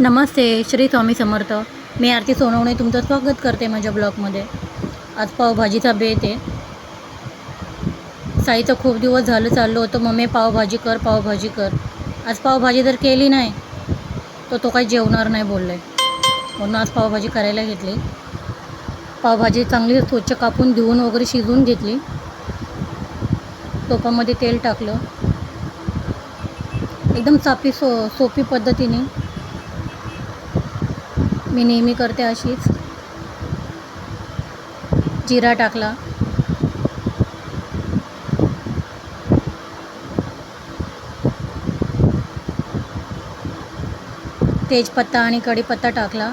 नमस्ते श्री स्वामी समर्थ. मी आरती सोनवणे तुमचं स्वागत करते माझ्या ब्लॉगमध्ये. आज पावभाजीचा बेत आहे. साईचं खूप दिवस झालं चाललो होतं मम्मी पावभाजी कर पावभाजी कर. आज पावभाजी जर केली नाही तर तो काही जेवणार नाही बोलले. म्हणून आज पावभाजी करायला घेतली. पावभाजी चांगली स्वच्छ कापून धुवून वगैरे शिजवून घेतली. टोपामध्ये तेल टाकलं. एकदम सापी सो सोपी पद्धतीने मी नेहमी करते अशीच. जिरा टाकला. तेजपत्ता आणि कढीपत्ता टाकला.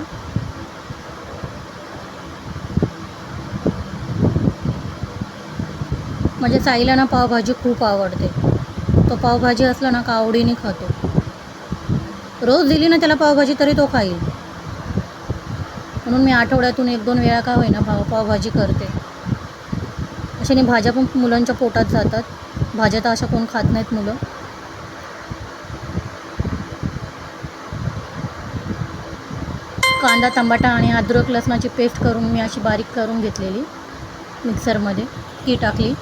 म्हणजे साईला ना पावभाजी खूप आवडते. तो पावभाजी असला ना का आवडीने खातो. रोज दिली ना त्याला पावभाजी तरी तो खाईल. म्हणून मी आठवड्यातून एक दोन वेळा का होईना भा पावभाजी करते. अशाने भाज्या पण मुलांच्या पोटात जातात. भाज्या तर अशा कोण खात नाहीत मुलं. कांदा टमाटा आणि अद्रक लसणाची पेस्ट करून मी अशी बारीक करून घेतलेली मिक्सरमध्ये. ती टाकली.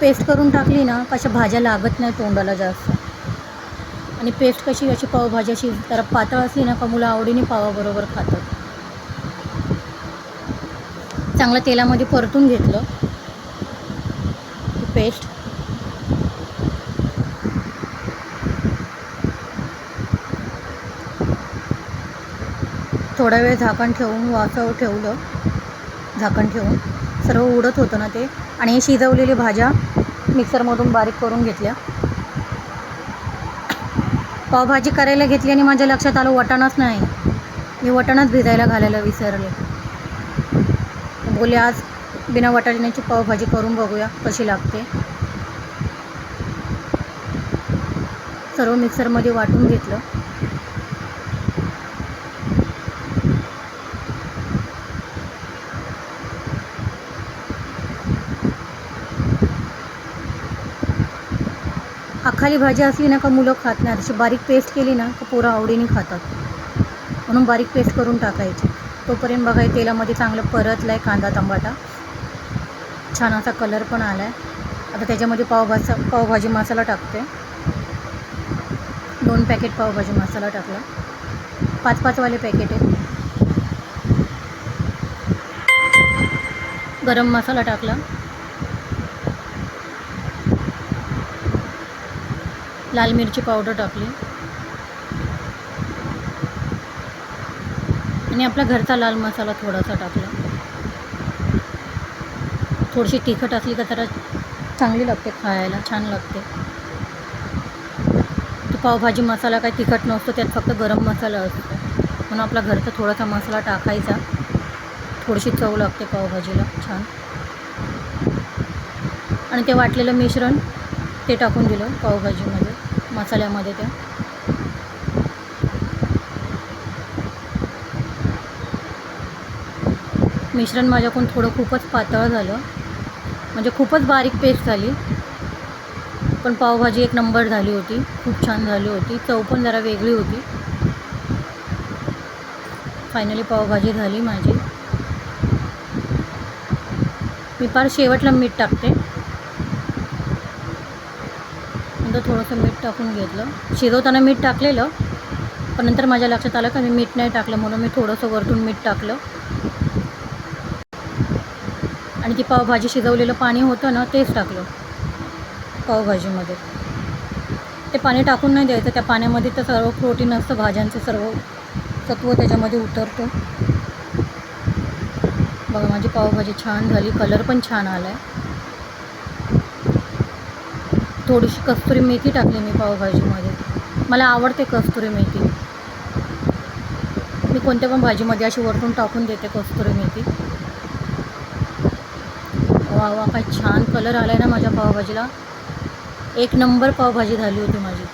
पेस्ट करून टाकली ना कशा भाज्या लागत नाही तोंडाला जास्त. आणि पेस्ट कशी अशी पावभाजी अशी जरा पातळ असली ना का मुलं आवडीने पावाबरोबर खातात. चांगलं तेलामध्ये परतून घेतलं. पेस्ट. थोडा वेळ झाकण ठेवून वाफव ठेवलं. झाकण ठेवून. सर्व उडत होतं ना ते. आणि हे शिजवलेली भाज्या मिक्सरमधून बारीक करून घेतल्या. पावभाजी करायला घेतली आणि माझ्या लक्षात आलं वटाणाच नाही. मी वटाणाच भिजायला घालायला विसरले. बोले आज बिना वटाण्याची पावभाजी करून बघूया कशी लागते. सर्व मिक्सरमध्ये वाटून घेतलं. अख्खाली भाजी असली ना का मुलं खात नाही. अशी बारीक पेस्ट केली ना का पोरं आवडीने खातात. म्हणून बारीक पेस्ट करून टाकायची. तोपर्यंत बघा तेलामध्ये चांगलं परतलं आहे कांदा टमाटा छान असा कलर पण आला आहे आता त्याच्यामध्ये पावभाजा पावभाजी मसाला टाकते. दोन पॅकेट पावभाजी मसाला टाकला. पाच पाचवाले पॅकेट आहेत. गरम मसाला टाकला. लाल मिरची पावडर टाकली. आणि आपला घरचा लाल मसाला थोडासा टाकला. थोडीशी तिखट असली का जरा चांगली लागते खायला छान लागते. तो पावभाजी मसाला काही तिखट नसतो त्यात फक्त गरम मसाला असतो. म्हणून आपला घरचा थोडासा मसाला टाकायचा. थोडीशी चव लागते पावभाजीला छान. आणि ते वाटलेलं मिश्रण ते टाकून दिलं पावभाजीमध्ये. मसाल्यामध्ये त्या मिश्रण माझ्याकडून थोडं खूपच पातळ झालं. म्हणजे खूपच बारीक पेस्ट झाली. पण पावभाजी एक नंबर झाली होती. खूप छान झाली होती. चव पण जरा वेगळी होती. फायनली पावभाजी झाली माझी. मी फार शेवटला मीठ टाकते. नंतर थोडंसं मीठ टाकून घेतलं. शिजवताना मीठ टाकलेलं पण नंतर माझ्या लक्षात आलं का मी मीठ नाही टाकलं म्हणून मी थोडंसं वरतून मीठ टाकलं. आणि ती पावभाजी शिजवलेलं पाणी होतं ना तेच टाकलं पावभाजीमध्ये. ते पाणी टाकून नाही द्यायचं त्या पाण्यामध्ये तर सर्व प्रोटीन असतं भाज्यांचं सर्व सत्व त्याच्यामध्ये उतरतो. बघा माझी पावभाजी छान झाली कलर पण छान आला आहे थोडीशी कस्तुरी मेथी टाकली मी पावभाजीमध्ये मला आवडते कस्तुरी मेथी. मी कोणत्या पण भाजीमध्ये अशी वरतून टाकून देते कस्तुरी मेथी. वा वा काय छान कलर आला आहे ना माझ्या पावभाजीला. एक नंबर पावभाजी झाली होती माझी.